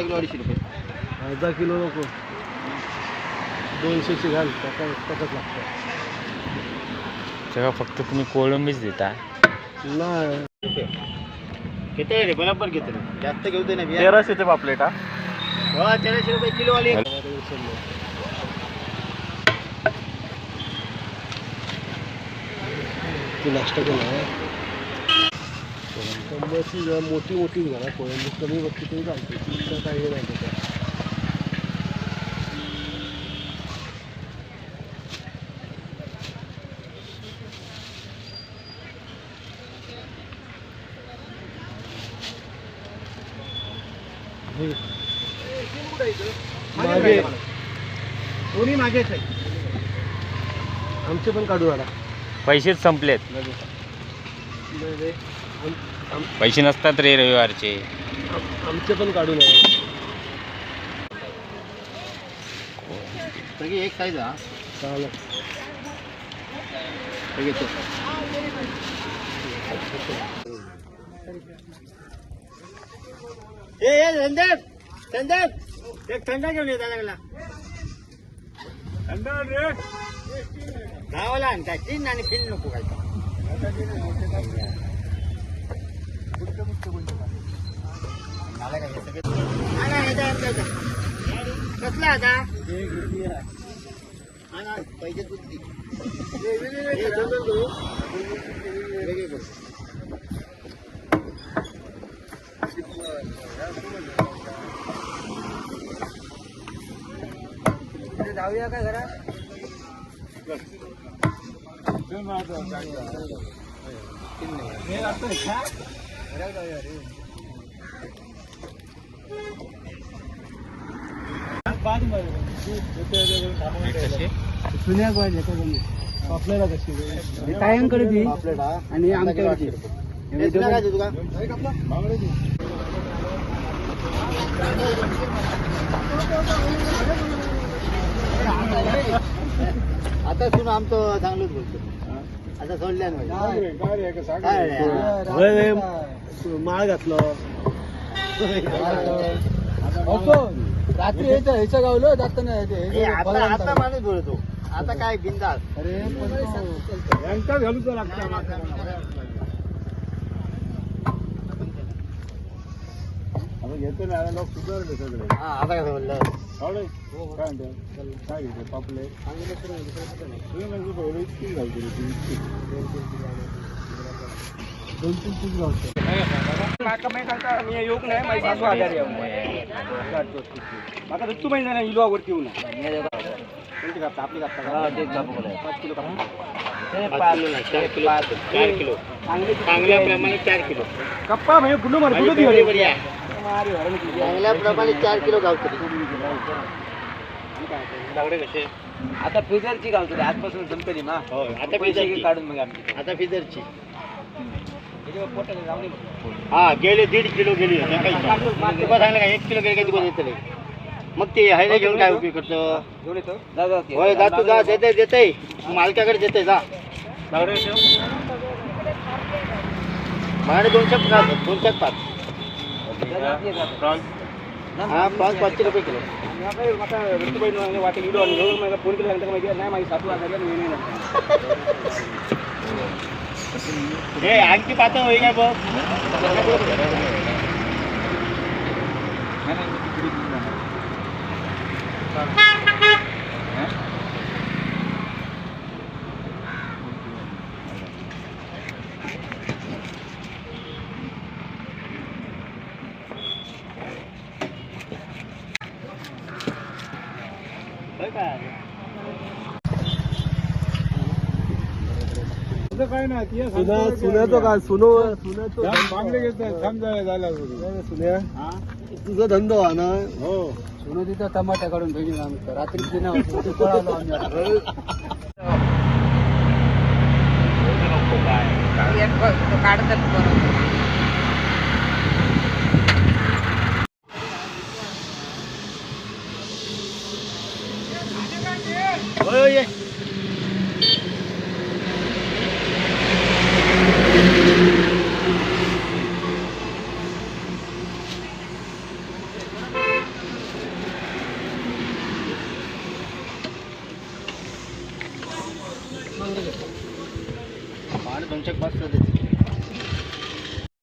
अर्धा किलो अडीचशे रुपये. अर्धा किलो नको. दोनशेची घाल त्याचा तसंच लागतं. तेव्हा फक्त तुम्ही कोळंबीच देता. नाही. किती आहे रे? बरोबर घेतो रे? जास्त घेऊ दे ना बिया. तेराशे ते पापलेट हा? हो तेराशे रुपये किलो वाली. ती नाश्ता केला आहे कोळंबीची जरा मोठी मोठी घाला कोळंबी कमी बघते तरी चालते. ती तर काही नाही त्याच्यात. मागे दोन्ही मागेच आहे. आमचे पण काढू आता. पैसेच संपलेत. पैसे नसतात रे रविवारचे. आमचे पण काढू नये सगळी एक साईज हा. चालेल. हे घेतो ए ए संदीप संदीप एक थंडा घेऊन येता लागला गावाला आण काय. तीन आणि फिल नको काय मला काय हे सगळं- हा ना, ह्याचा, ह्याचा, ह्याचा. कसला आता हा ना, पैसे हे जमलं करू. जाऊया का घरा सुन्या पाहिजे आपल्याला कशी तायांकडे ती आणि आमच्याकडे आता सुन आमचं चांगलंच बोलतो. आता सोडल्या माळ घातलं. रात्री यायचं ह्याचं गावलं जात नाही आता माणूस बोलतो आता काय बिंदास. अरे यांका घालूच लागतं. घेतो ना लोक सुधारले सगळे. हा आता काय बोललं आवडे? काय म्हणतो? काय घेतो पापले दोन तीन तीन गावतो चार किलो. चांगल्याप्रमाणे चार किलो. कप्पा म्हणजे गुल्लू मार चांगल्याप्रमाणे चार किलो गावतरी आता फ्रीजरची गावतो आजपासून संपली ना हो आता फिजरची काढून मग आमची आता फिजरची. हा गेले दीड किलो गेली सांगलं का एक किलो गेले का तुला देतले मग ते हायला घेऊन काय उपयोग करतो. होय जा तू जा देते देते मालकाकडे देते जा. माझ्याकडे दोनशे पाच दोनशे पाच. जा, जा, ते जा. हा पाच पाचशे रुपये किलो हे आणखी पातळ होई काय बघ होय काय सुना सुन्याचं काय सुनो सुन्याचं सुन्या. हा? तुझा धंदो हा ना. हो. सोनं तिथं टमाटा काढून भेटून आमचं रात्री दिना पळालो आम्ही होय ये. एवढं घेतो पाच दोनशे पाच देते